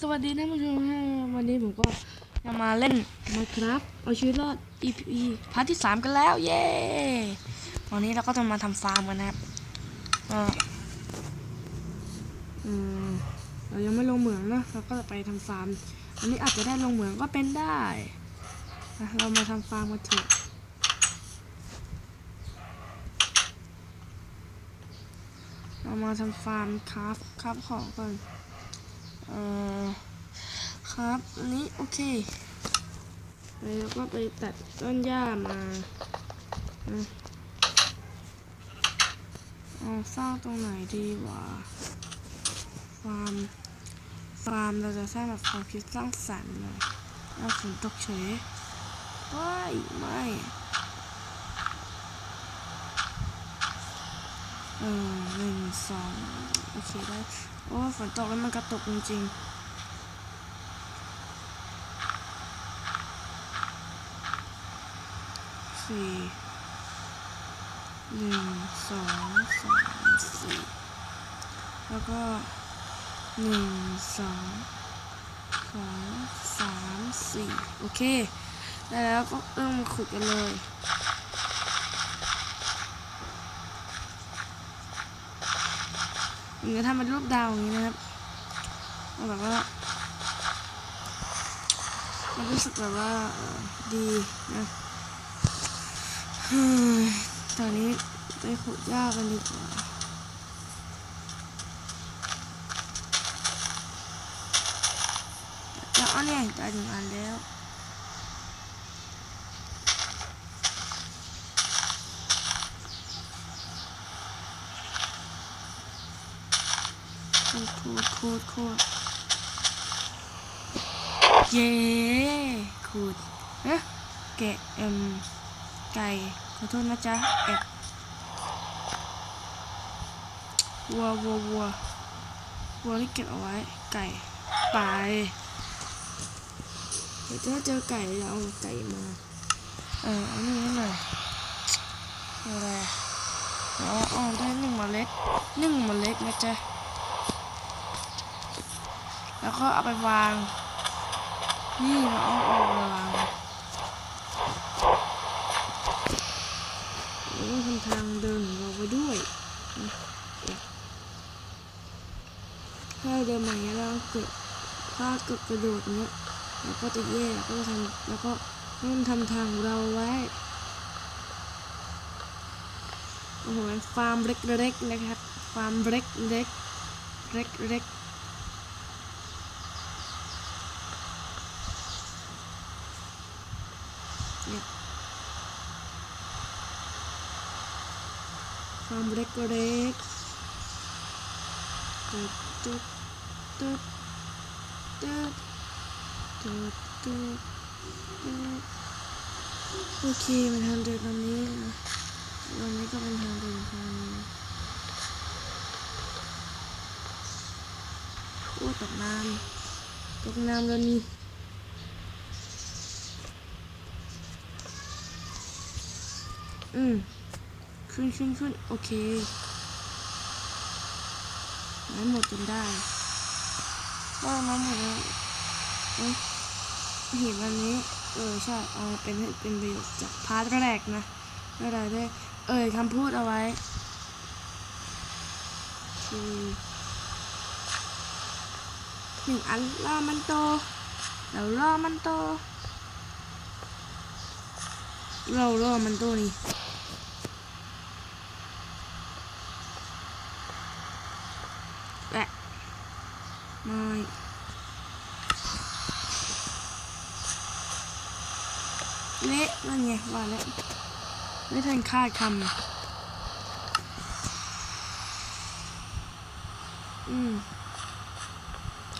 สวัสดีท่านผู้ชมฮะวันนี้ผมก็จะมาเล่น Minecraft เอาชีวิตรอด EP พาร์ทที่3กันแล้ว เย้วันนี้เราก็จะมาทำฟาร์มกันนะครับก็อืมเรายังไม่ลงเหมืองนะเราก็จะไปทำฟาร์ม อันนี้อาจจะได้ลงเหมืองก็เป็นได้เรามาทำฟาร์มกันเถอะเรามาทำฟาร์มคราฟคราฟของก่อน อ่อครับอันนี้โอเคแล้วก็ไปตัดต้นหญ้ามานะเอาสร้างตรงไหนดีวะฟาร์มฟาร์มเราจะสร้างแบบความคิดสร้างสรรค์หน่อยเอาฝนตกเฉยไม่ไม่เออหนึ่งสองโอเคได้ โอ้ฝนตกแล้วมันกระตุกจริงๆสี่หนึ่งสองสามสี่แล้วก็หนึ่งสองสองสามสี่โอเคได้แล้วก็เริ่มขุดกันเลย หรือทำเป็นรูปดาวอย่างนี้นะครับแบบว่า มันรู้สึกแบบว่าดีนะตอนนี้ไปขุดหญ้ากันดีกว่า แล้วอันนี้ได้ถึงอันแล้ว โคตรโคตรโคตรโคตรเย้ขูดเอ๊ะแกะเอ็มไก่ขอโทษนะจ๊ะแอบวัววัววัววัวที่เก็บเอาไว้ ไก่ไปเดี๋ยวถ้าเจอไก่จะเอาไก่มาเอออานี่ให้หน่อยอะไรอ๋ออ๋อได้หนึ่งเมล็ดหนึ่งเมล็ดนะจ๊ะ แล้วก็เอาไปวาง นี่เราเอาออกมาวางแล้วก็ทำทางเดินของเราไปด้วยถ้าเดินมาอย่างนี้ยแล้วเกิดถ้าเกิดกระโดดเนี้ยเราก็จะแย่ก็ทำแล้วก็ต้องทำทางของเราไว้โอ้โหฟาร์มเล็กๆนะครับ ฟาร์มเล็กๆเล็กๆ ความเล็กก็เล็กตึ๊ดตึ๊ดตึ๊ดตึ๊ดตึ๊ดตึ๊ดตึ๊ดโอเคมันทางเดินตรงนี้นะวันนี้ก็เป็นทางเดินทางนี้โอ้ตกน้ำตกน้ำแล้วนี่ อืมขึ้นขึ้นขึ้นโอเคน้ำหมดจนได้ก็น้ำหมดแล้วเอ้ยเห็นวันนี้ เออใช่เอาเป็นเป็นประโยชน์จากพาร์ทแรกนะไม่ได้ได้ เอ่ยคำพูดเอาไว้คือหนึ่งอันล่อมันโตแล้วล่อมันโตเราล่อมันโตนี่ แหละ ไม่เละนั่นไงว่าแล้วไม่ทันคาดคำอืม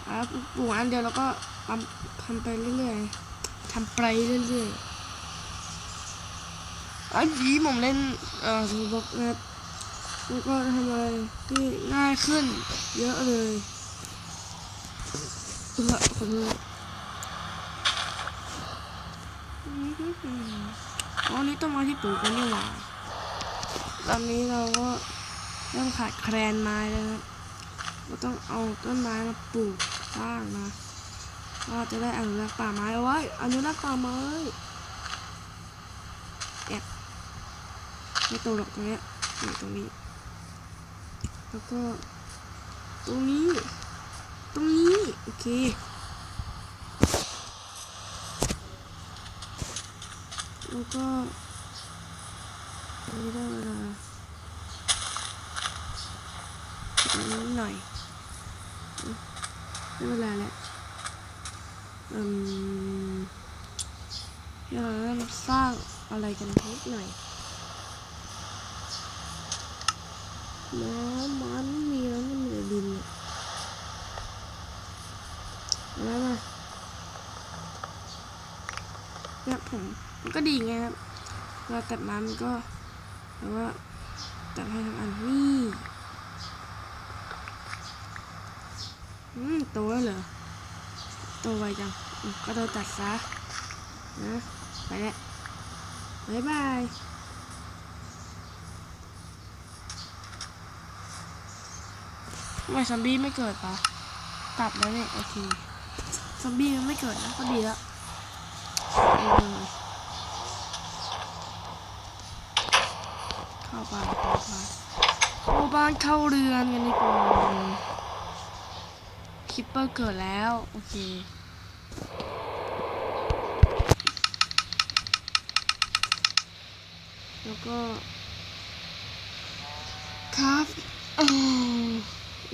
อะปลูกอันเดียวแล้วก็ทำทำไปเรื่อยๆทำไปเรื่อยๆอันนี้ผมเล่นเอ่อบล็อกนะครับแล้วก็ทำอะไรที่ง่ายขึ้น เยอะเลย ออขอโทษอ๋อนี่ต้นไม้ที่ปลูกกันนี่หว่าตอนนี้เราก็เริ่มขาดแคลนไม้แล้วนะเราต้องเอาต้นไม้มาปลูกบ้างนะก็จะได้อนุรักษ์ป่าไม้เอาไว้อนุรักษ์ป่าไม้แอบไม่โตหรอกตรงนี้อยนี่ตรงนี้ แล้วก็ตรงนี้ ตรงนี้ โอเคแล้วก็อันนี้ได้เวลาอีกหน่อยได้เวลาแล้วอืมเดี๋ยวเราสร้างอะไรกันนิดหน่อยน้ำมันมีแล้วมันมีแต่ดินเนี่ยเอาแล้วมาเนี่ย ผมมันก็ดีไงครับเราตัดม้มันก็แต่ว่าตัดให้ทั้งอันนี่อืมโตแล้วเหรอโตไวจังก็โดนตัดซะนะไปแล้วบ๊ายบายทำไมซอมบี้ไม่เกิดปะตัดแล้วเนี่ยโอเคซอมบี้มันไม่เกิดนะก็ดีแล้ว เข้าบ้านเข้าบ้านเข้าบ้านเข้าเรือนกันดีกว่าคิปเปอร์เกิดแล้ว โอเคแล้วก็ครับ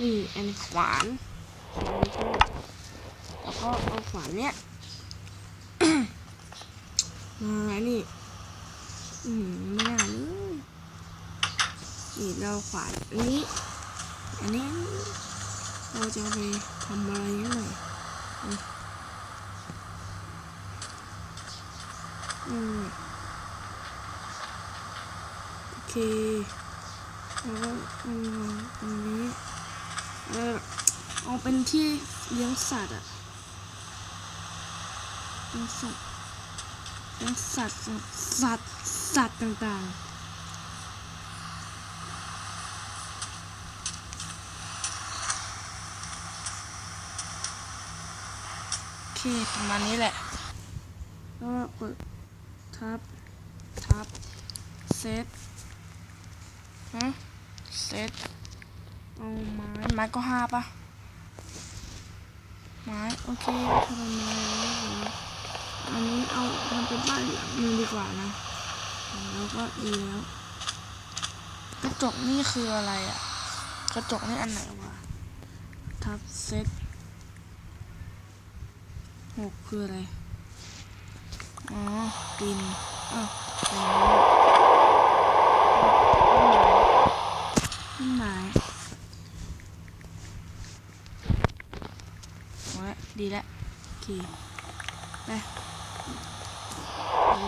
นี่อันขวานแล้วก็เอาขวานเนี้ย มานี่อืมไม่น่าเลยนี่เราขวานอันนี้ อันนี้ เราจะไปทำอะไรนิดหน่อยอืมโอเคแล้วก็อามาตรงนี้เออเอาเป็นที่เลี้ยงสัตว์อะเลี้ยงสัตว์ เลี้ยงสัตว์สัตว์สัตว์ต่างๆโอเคประมาณนี้แหละแล้วก็กดทับ ทับ เซตฮะเซตเอาไม้ไม้ก็ห้าปะไม้ โอเคทำไม อันนี้เอาทำเป็นบ้านหลังนึงดีกว่านะ แล้วก็ดีแล้ว กระจกนี่คืออะไรอะ่ะ กระจกนี่อันไหนวะ ทับเซ็ตหกคืออะไร อ๋อดินอ้าวเป็นอย่างนี้ต้นไม้เอาละดีแล้วโอเคไป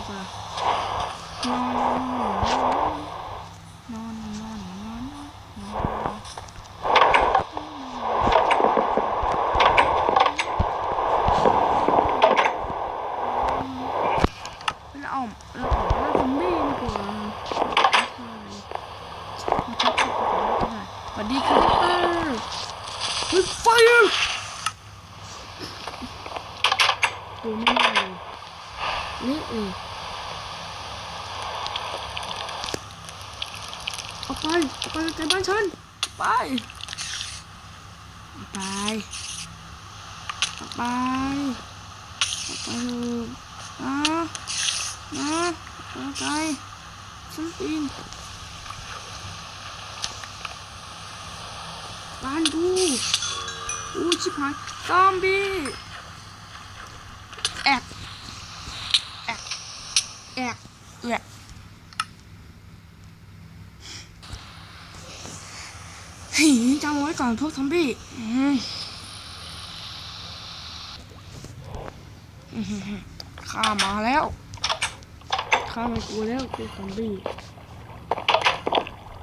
ไปดีกว่านอนนอนนอนนอนนอนเราออกเราออกล่าซอมบี้ดีกว่าสวัสดีครับเออเฮ้ยไฟตัวไม่ได้เลยนี่เองออกไปออกไปไกลบ้านฉัน ไปออกไปออกไป ไปนะนะออกไปฉันปีนบ้านดูอู้ชิบหายซอมบี้แอกแอกแอกแอก เฮ้ยจำไว้ก่อนพวกซอมบี้ข้ามาแล้ว ข้าม่กลัวแล้วพวกซอมบี้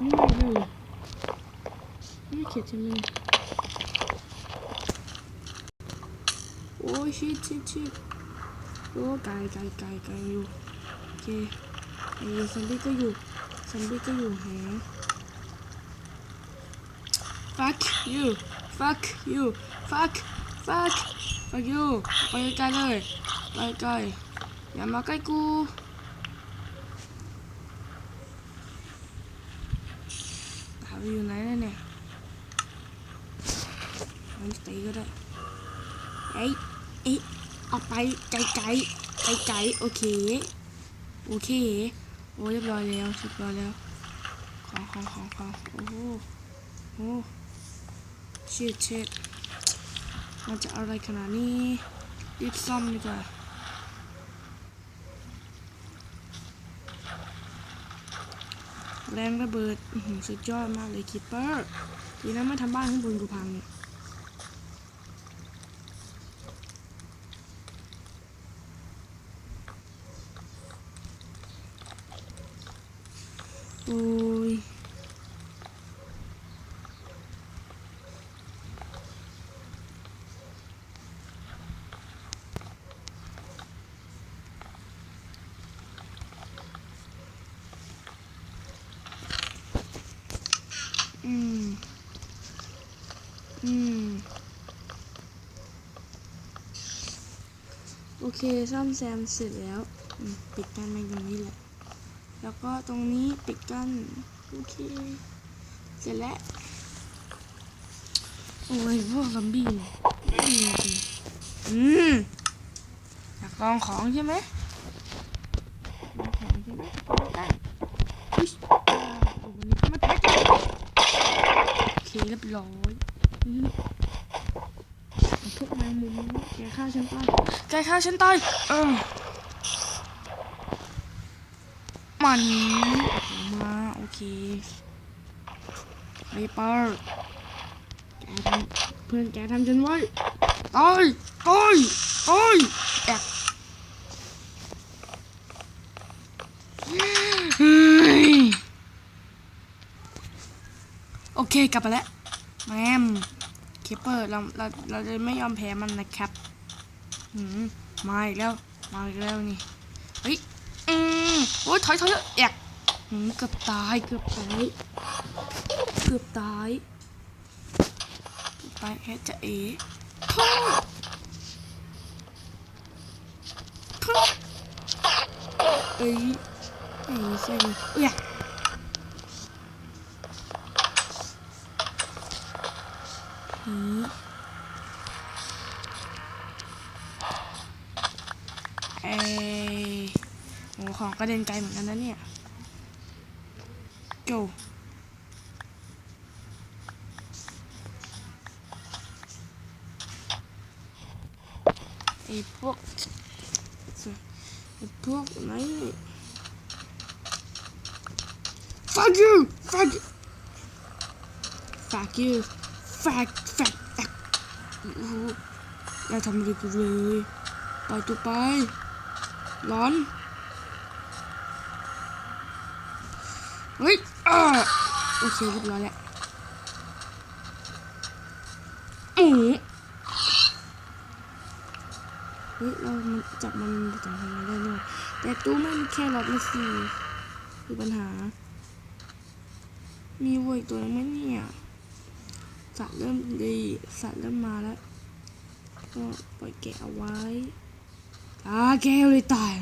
นี่ไงเลยไม่เขียนใช่ไหมโอ้ยชิชิชิโอ้ไกลไกลไกลไกลอยู่โอเคไอ้ซอมบี้ก็อยู่ซอมบี้ก็อยู่แฮะ fuck you fuck you fuck fuck fuck you ไปไกลเลยไปไกลอย่ามาใกล้กูถามว่าอยู่ไหนเนี่ยมันตีก็ได้เอ้ยเอ้ยเอาไปไกลไกลไกลไกลโอเค โอเค โอ้เรียบร้อยแล้วเรียบร้อยแล้ว ของของของของโอ้โหโอ้ ชิดเชิดมันจะอะไรขนาดนี้รีบซ่อมดีกว่าแรงระเบิดสุดยอดมากเลยคิปเปอร์ดีนะไม่ทำบ้านข้างบนกูพังเนี่ยโอ้ย อืม อืม โอเคซ่อมแซมเสร็จแล้ว ปิดกั้นไปตรงนี้แหละ แล้วก็ตรงนี้ปิดกันโอเค เสร็จแล้ว โอ้ยพวกซอมบี้เนี่ยอืมอืมอยากลองของใช่ไหมลองของใช่ไหมได้อุ๊ยอ่าวันนี้ก็มาแท็กกันโอเคเรียบร้อย มพวกแมงมุมแกฆ่าฉันตายแกฆ่าฉันตายเออมันมาโอเคไวเปอร์แกทำเพื่อนแกทำฉันไว้ตายตายตายแอกเฮ้ยโอเคกลับมาแล้วแมม คปเปอร์เราเราเราจะไม่ยอมแพ้มันนะครับหืมมาอีกแล้วมาอีกแล้วนี่เฮ้ยอืมโอ้ยถอยถอยถอยแอกหืมเกือบตายเกือบตายเกือบตายตายแค่จะเอ๋พ่อพ่อเอ้ยไอ้ใช่เอ้ย นี้เอ้ยโหของกระเด็นไกลเหมือนกันนะเนี่ยโจไอ้พวกไอ้พวกไหน fuck you fuck you fuck you fuck fuck fuck โอ้โหอย่าทำอะไรกูเลยปล่อยตัวไป ร้อน เฮ้ยอ่าโอเคเรียบร้อยแล้วอือเฮ้ย เรามันจับมันจับมันได้ด้วยแต่ตู้ไม่มีแค่รถนะสิคือปัญหา มีวัวอีกตัวนึงไหมเนี่ย สัตว์เริ่มดีสัตว์เริ่มมาแล้ว ก็ปล่อยแกะเอาไว้อ่าแกะเลยตาย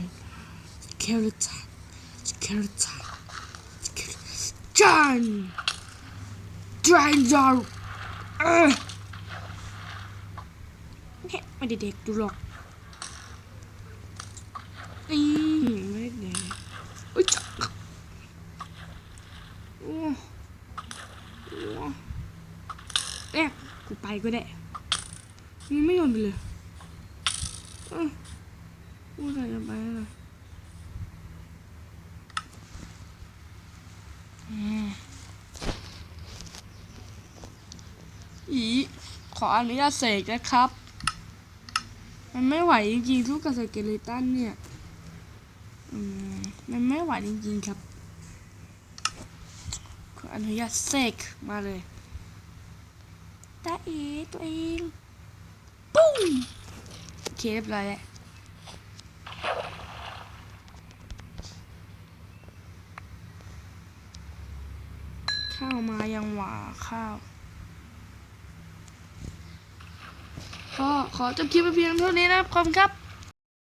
แกะเลยตายแกะเลยตายจานจานจานเออเนี่ยไม่ได้เด็กดูหรอกอืมไม่ได้เด็กอุ้ยจักโอ้โอ้ แอก กูไปก็ได้มันไม่ยอมไปเลยออกูใส่จะไปแล้วนะอืมอีขออนุญาตเสกนะครับ มันไม่ไหวจริงๆทุกกับสเกเลตันเนี่ยมันไม่ไหวจริงๆครับ ขออนุญาตเสกมาเลย ตาเอตัวเองปุ้งโอเคเรียบร้อยแล้วข้าวมายังหวาข้าวก็ขอจบคลิปไปเพียงเท่านี้นะครับขอบคุณครับ